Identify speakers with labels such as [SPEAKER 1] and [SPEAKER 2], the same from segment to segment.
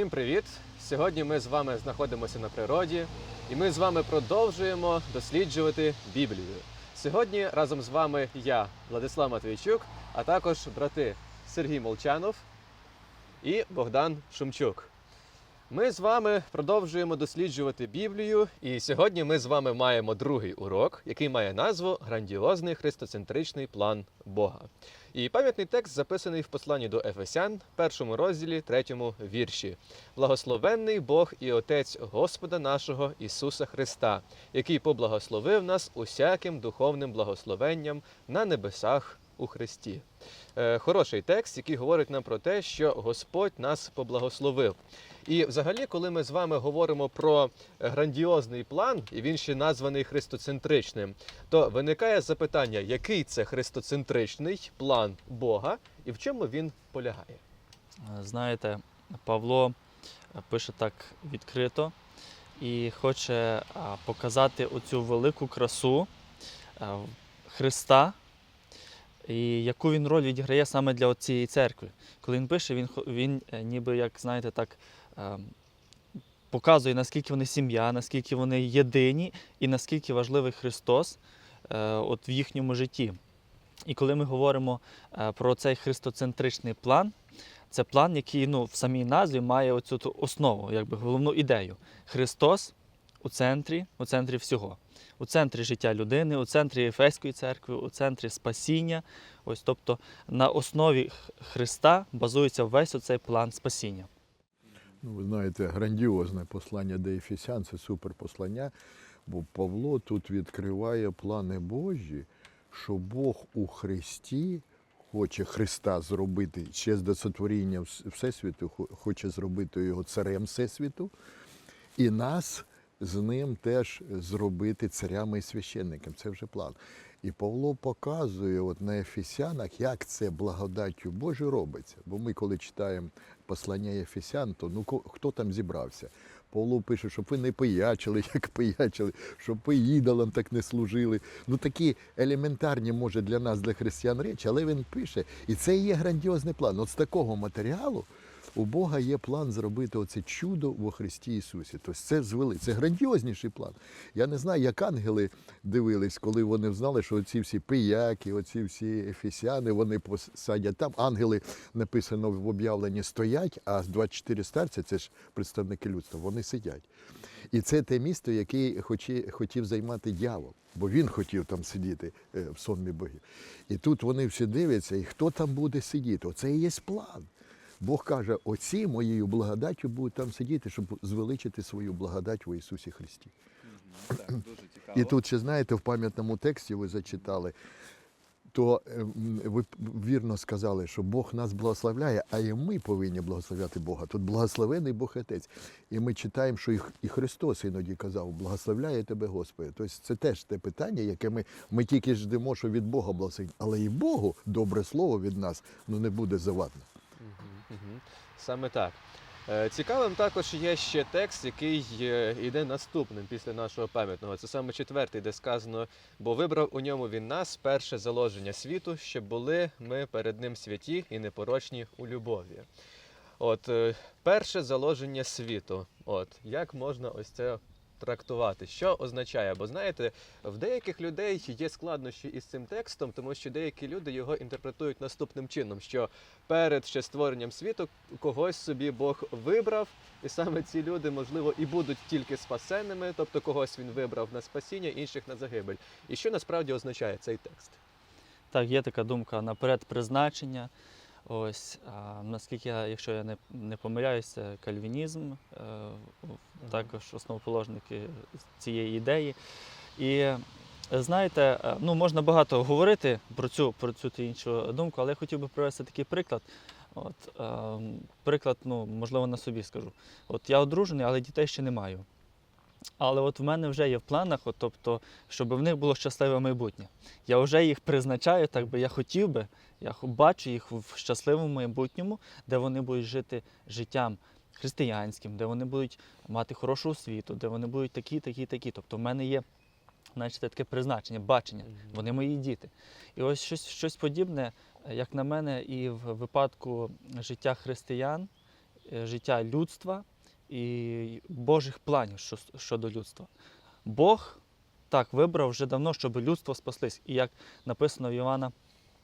[SPEAKER 1] Всім привіт! Сьогодні ми з вами знаходимося на природі, і ми з вами продовжуємо досліджувати Біблію. Сьогодні разом з вами я, Владислав Матвійчук, а також брати Сергій Молчанов і Богдан Шумчук. Ми з вами продовжуємо досліджувати Біблію, і сьогодні ми з вами маємо другий урок, який має назву Грандіозний христоцентричний план Бога. І пам'ятний текст записаний в посланні до Ефесян, першому розділі, третьому вірші. Благословенний Бог і Отець Господа нашого Ісуса Христа, який поблагословив нас усяким духовним благословенням на небесах у Христі. Е, хороший текст, який говорить нам про те, що Господь нас поблагословив. І взагалі, коли ми з вами говоримо про грандіозний план, і він ще названий христоцентричним, то виникає запитання, який це христоцентричний план Бога і в чому він полягає?
[SPEAKER 2] Знаєте, Павло пише так відкрито і хоче показати оцю велику красу Христа, і яку він роль відіграє саме для цієї церкви. Коли він пише, він, він е, ніби як знаєте, так е, показує, наскільки вони сім'я, наскільки вони єдині і наскільки важливий Христос е, от в їхньому житті. І коли ми говоримо е, про цей христоцентричний план, це план, який ну, в самій назві має оцю основу, якби головну ідею. Христос у центрі, у центрі всього. У центрі життя людини, у центрі Ефеської церкви, у центрі спасіння. Ось, тобто на основі Христа базується весь оцей план спасіння.
[SPEAKER 3] Ну, ви знаєте, грандіозне послання до Ефесян це суперпослання, бо Павло тут відкриває плани Божі, що Бог у Христі хоче Христа зробити ще з до сотворіння Всесвіту, хоче зробити його царем Всесвіту, і нас з ним теж зробити царями і священниками. Це вже план. І Павло показує от на Ефесянах, як це благодаттю Божою робиться. Бо ми, коли читаємо послання Ефесян, то ну хто там зібрався? Павло пише, щоб ви не пиячили, як пиячили, щоб ви ідолам так не служили. Ну такі елементарні, може, для нас, для християн речі, але він пише, і це є грандіозний план. От з такого матеріалу у Бога є план зробити оце чудо во Христі Ісусі. Тобто це звели, це грандіозніший план. Я не знаю, як ангели дивились, коли вони знали, що оці всі пияки, оці всі ефесяни, вони посадять там. Ангели написано в об'явленні стоять, а 24 старця це ж представники людства, вони сидять. І це те місто, яке хотів займати дьявол, бо він хотів там сидіти е, в сонмі богів. І тут вони всі дивляться, і хто там буде сидіти? Оце і є план. Бог каже, оці моєю благодаттю будуть там сидіти, щоб звеличити свою благодать в Ісусі Христі. І тут ще знаєте, в пам'ятному тексті ви зачитали, то е, ви вірно сказали, що Бог нас благословляє, а і ми повинні благословляти Бога. Тут благословений Бог Отець. І ми читаємо, що і і Христос іноді казав, благословляє тебе Господи. Тобто це теж те питання, яке ми, ми тільки ждемо, що від Бога благословить. Але і Богу добре слово від нас ну, не буде завадно.
[SPEAKER 1] Саме так. Е, Цікавим також є ще текст, який е, йде наступним після нашого пам'ятного. Це саме четвертий, де сказано, бо вибрав у ньому він нас перше заложення світу, щоб були ми перед ним святі і непорочні у любові. От е, перше заложення світу. От як можна ось це трактувати? Що означає? Бо знаєте, в деяких людей є складнощі із цим текстом, тому що деякі люди його інтерпретують наступним чином: що перед ще створенням світу когось собі Бог вибрав, і саме ці люди, можливо, і будуть тільки спасенними, тобто когось він вибрав на спасіння, інших на загибель. І що насправді означає цей текст?
[SPEAKER 2] Так, є така думка наперед призначення. Ось, а, наскільки я, якщо я не, не помиляюсь, це кальвінізм, е, також основоположники цієї ідеї. І знаєте, е, ну, можна багато говорити про цю, про цю та іншу думку, але я хотів би привести такий приклад. От, е, приклад, ну, можливо, на собі скажу. От я одружений, але дітей ще не маю. Але от в мене вже є в планах, от, тобто, щоб в них було щасливе майбутнє. Я вже їх призначаю, так би я хотів би, я бачу їх в щасливому майбутньому, де вони будуть жити життям християнським, де вони будуть мати хорошу освіту, де вони будуть такі, такі, такі. Тобто в мене є знаєте, таке призначення, бачення. Вони мої діти. І ось щось, щось подібне, е, як на мене, і в випадку життя християн е, життя людства і Божих планів щодо людства. Бог так вибрав вже давно, щоб людство спаслись. І як написано в Івана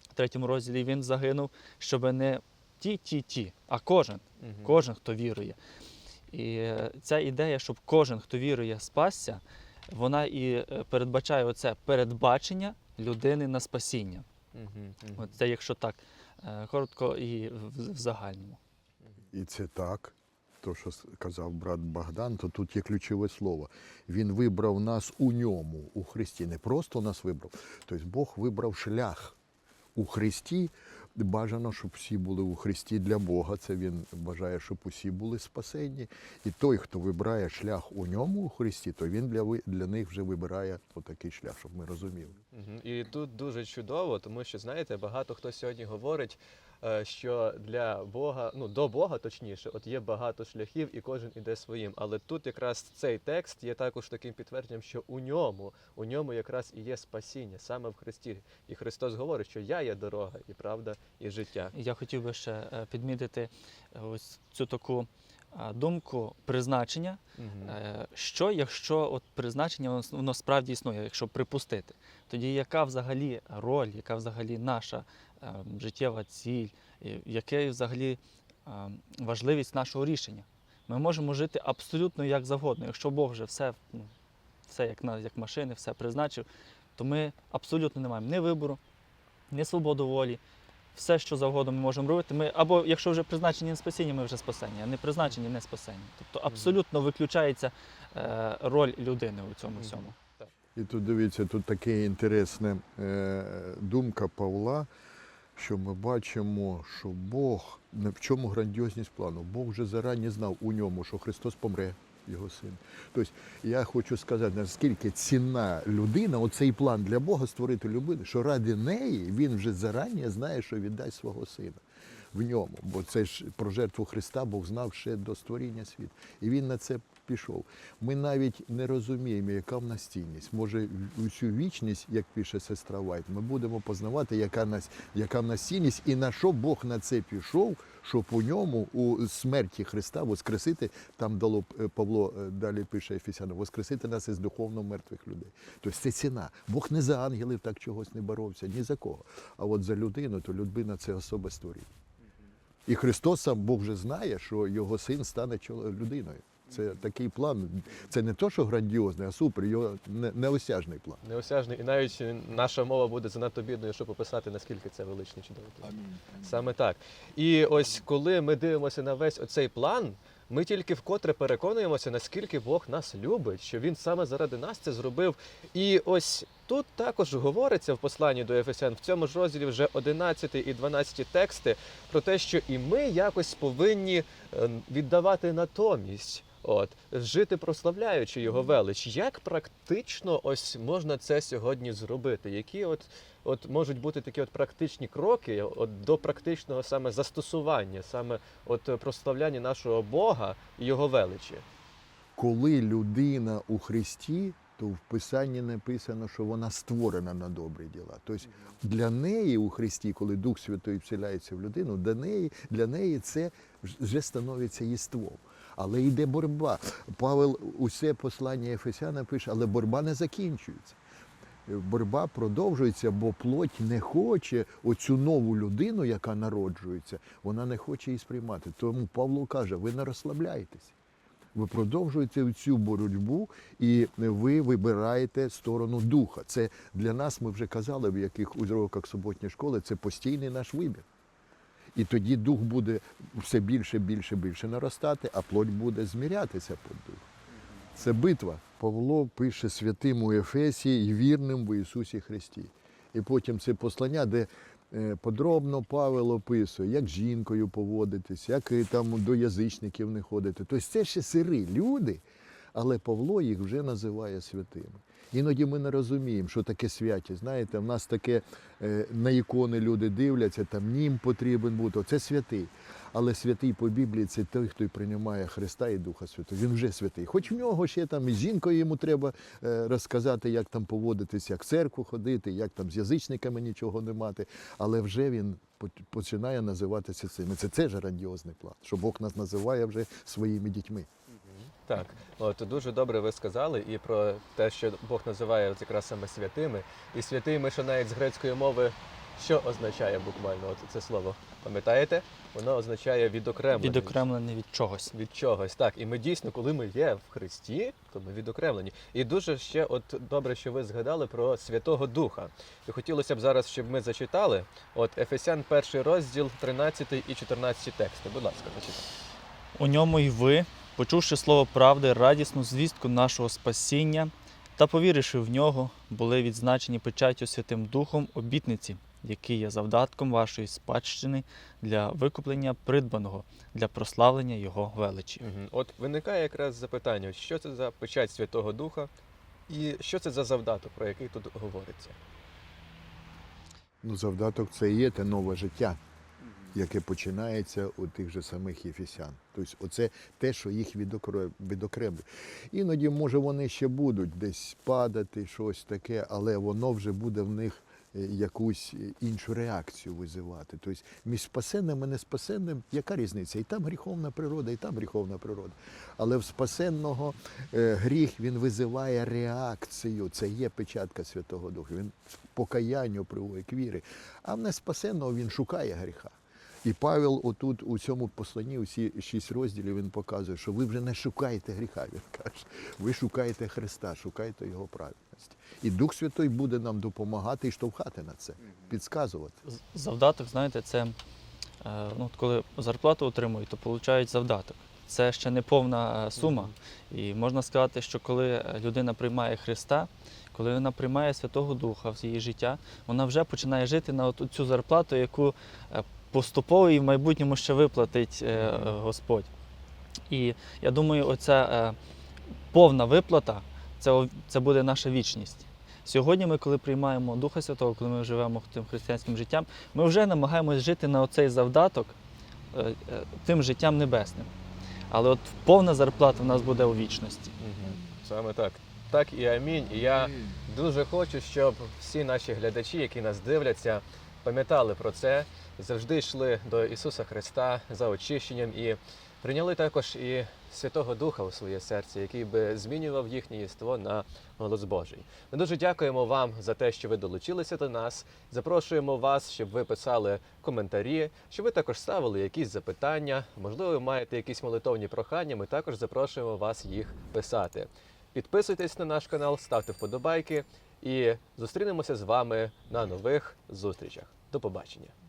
[SPEAKER 2] в третьому розділі, він загинув, щоб не ті, ті, ті, а кожен, кожен, хто вірує. І е, ця ідея, щоб кожен, хто вірує, спасся, вона і е, передбачає оце передбачення людини на спасіння. Це якщо так е, коротко і в, в загальному.
[SPEAKER 3] І це так. То, що сказав брат Богдан, то тут є ключове слово. Він вибрав нас у ньому, у Христі. Не просто нас вибрав. Тобто Бог вибрав шлях у Христі. Бажано, щоб всі були у Христі для Бога. Це він бажає, щоб усі були спасені. І той, хто вибирає шлях у ньому, у Христі, то він для, для них вже вибирає отакий шлях, щоб ми розуміли.
[SPEAKER 1] І тут дуже чудово, тому що знаєте, багато хто сьогодні говорить, що для Бога, ну до Бога точніше, от є багато шляхів, і кожен іде своїм. Але тут якраз цей текст є також таким підтвердженням, що у ньому, у ньому якраз і є спасіння, саме в Христі. І Христос говорить, що я є дорога, і правда, і життя.
[SPEAKER 2] Я хотів би ще е, підмітити е, ось цю таку е, думку призначення. Е, Що, якщо от призначення воно, справді існує, якщо припустити, тоді яка взагалі роль, яка взагалі наша е, життєва ціль, яка взагалі е, важливість нашого рішення? Ми можемо жити абсолютно як завгодно. Якщо Бог вже все, ну, все як, на, як машини, все призначив, то ми абсолютно не маємо ні вибору, ні свободу волі. Все, що завгодно ми можемо робити. Ми, або якщо вже призначені на спасіння, ми вже спасені, а не призначені не спасені. Тобто абсолютно виключається е, роль людини у цьому всьому.
[SPEAKER 3] І тут дивіться, тут така інтересна е, думка Павла, що ми бачимо, що Бог, не- в чому грандіозність плану? Бог вже зарані знав у ньому, що Христос помре, його син. Тобто я хочу сказати, наскільки цінна людина, оцей план для Бога створити людину, що ради неї він вже зарані знає, що віддасть свого сина. В ньому, бо це ж про жертву Христа Бог знав ще до створіння світу. І він на це пішов. Ми навіть не розуміємо, яка в нас цінність. Може, усю вічність, як пише сестра Вайт, ми будемо познавати, яка в нас, яка в нас цінність, і на що Бог на це пішов, щоб у ньому, у смерті Христа, воскресити, там дало е, Павло е, далі пише Ефесяна, воскресити нас із духовно мертвих людей. Тобто це ціна. Бог не за ангелів так чогось не боровся, ні за кого. А от за людину, то людина це особа створіння. І Христос сам Бог вже знає, що його син стане людиною. Це такий план. Це не то, що грандіозний, а супер, його не- неосяжний план.
[SPEAKER 1] Неосяжний, і навіть наша мова буде занадто бідною, щоб описати, наскільки це величний чудовий план. Саме так. І ось коли ми дивимося на весь оцей план, ми тільки вкотре переконуємося, наскільки Бог нас любить, що Він саме заради нас це зробив. І ось тут також говориться в посланні до Ефесян, в цьому ж розділі вже 11 і 12 тексти про те, що і ми якось повинні е, віддавати натомість. От жити прославляючи його велич. Як практично ось можна це сьогодні зробити? Які от от можуть бути такі от практичні кроки от до практичного саме застосування, саме от прославляння нашого Бога і його величі.
[SPEAKER 3] Коли людина у Христі, то в Писанні написано, що вона створена на добрі діла. Тобто для неї у Христі, коли Дух Святий вселяється в людину, для неї, для неї це вже становиться єством. Але йде боротьба. Павел усе послання Ефесяна пише, але боротьба не закінчується. Боротьба продовжується, бо плоть не хоче оцю нову людину, яка народжується, вона не хоче її сприймати. Тому Павло каже: ви не розслабляєтесь. Ви продовжуєте цю боротьбу і ви вибираєте сторону духа. Це для нас, ми вже казали, в яких уроках суботньої школи, це постійний наш вибір. І тоді дух буде все більше, більше, більше наростати, а плоть буде змірятися під дух. Це битва. Павло пише святим у Ефесі і вірним в Ісусі Христі. І потім це послання, де е, подробно Павел описує, як жінкою поводитись, як там до язичників не ходити. Тобто це ще сири люди, але Павло їх вже називає святими. Іноді ми не розуміємо, що таке святість. Знаєте, в нас таке е, на ікони люди дивляться, там нім потрібен бути, оце святий. Але святий по Біблії це той, хто приймає Христа і Духа Святого. Він вже святий. Хоч в нього ще там і жінкою йому треба е, розказати, як там поводитись, як в церкву ходити, як там з язичниками нічого не мати. Але вже він починає називатися цим. Це теж грандіозний план, що Бог нас називає вже своїми дітьми.
[SPEAKER 1] Так, от дуже добре ви сказали і про те, що Бог називає от якраз саме святими. І святими, що навіть з грецької мови, що означає буквально от це слово? Пам'ятаєте? Воно означає відокремлений.
[SPEAKER 2] Відокремлений від чогось.
[SPEAKER 1] від чогось. Так, і ми дійсно, коли ми є в Христі, то ми відокремлені. І дуже ще от добре, що ви згадали про Святого Духа. І хотілося б зараз, щоб ми зачитали. От Ефесян, перший розділ, 13 і 14 тексти. Будь ласка, зачитайте.
[SPEAKER 2] У ньому й ви, почувши слово правди, радісну звістку нашого спасіння та повіривши в нього, були відзначені печаттю Святим Духом обітниці, який є завдатком вашої спадщини для викуплення придбаного, для прославлення Його величі.
[SPEAKER 1] От виникає якраз запитання, що це за печать Святого Духа, і що це за завдаток, про який тут говориться.
[SPEAKER 3] Ну, завдаток це і є те нове життя, яке починається у тих же самих єфесян. Тобто, оце те, що їх відокре- відокремлює. Іноді, може, вони ще будуть десь падати, щось таке, але воно вже буде в них е, якусь е, іншу реакцію визивати. Тобто між спасенним і неспасенним, яка різниця? І там гріховна природа, і там гріховна природа. Але в спасенного е, гріх він визиває реакцію. Це є печатка Святого Духа. Він покаянню приводить к вірі. А в неспасенного він шукає гріха. І Павел отут у цьому посланні, усі шість розділів, він показує, що ви вже не шукаєте гріха. Він каже, ви шукаєте Христа, шукаєте Його праведності. І Дух Святой буде нам допомагати і штовхати на це, підказувати.
[SPEAKER 2] Завдаток, знаєте, це е, ну, коли зарплату отримують, то получають завдаток. Це ще не повна е, сума. І можна сказати, що коли е, людина приймає Христа, коли вона приймає Святого Духа в її життя, вона вже починає жити на цю зарплату, яку поступово і в майбутньому ще виплатить е, Господь. І я думаю, оця е, повна виплата це, це буде наша вічність. Сьогодні ми, коли приймаємо Духа Святого, коли ми живемо тим християнським життям, ми вже намагаємось жити на оцей завдаток е, тим життям небесним. Але от повна зарплата в нас буде у вічності.
[SPEAKER 1] Саме так. Так і амінь. І я дуже хочу, щоб всі наші глядачі, які нас дивляться, пам'ятали про це, завжди йшли до Ісуса Христа за очищенням і прийняли також і Святого Духа у своє серце, який би змінював їхнє єство на голос Божий. Ми дуже дякуємо вам за те, що ви долучилися до нас. Запрошуємо вас, щоб ви писали коментарі, щоб ви також ставили якісь запитання. Можливо, ви маєте якісь молитовні прохання. Ми також запрошуємо вас їх писати. Підписуйтесь на наш канал, ставте вподобайки і зустрінемося з вами на нових зустрічах. До побачення.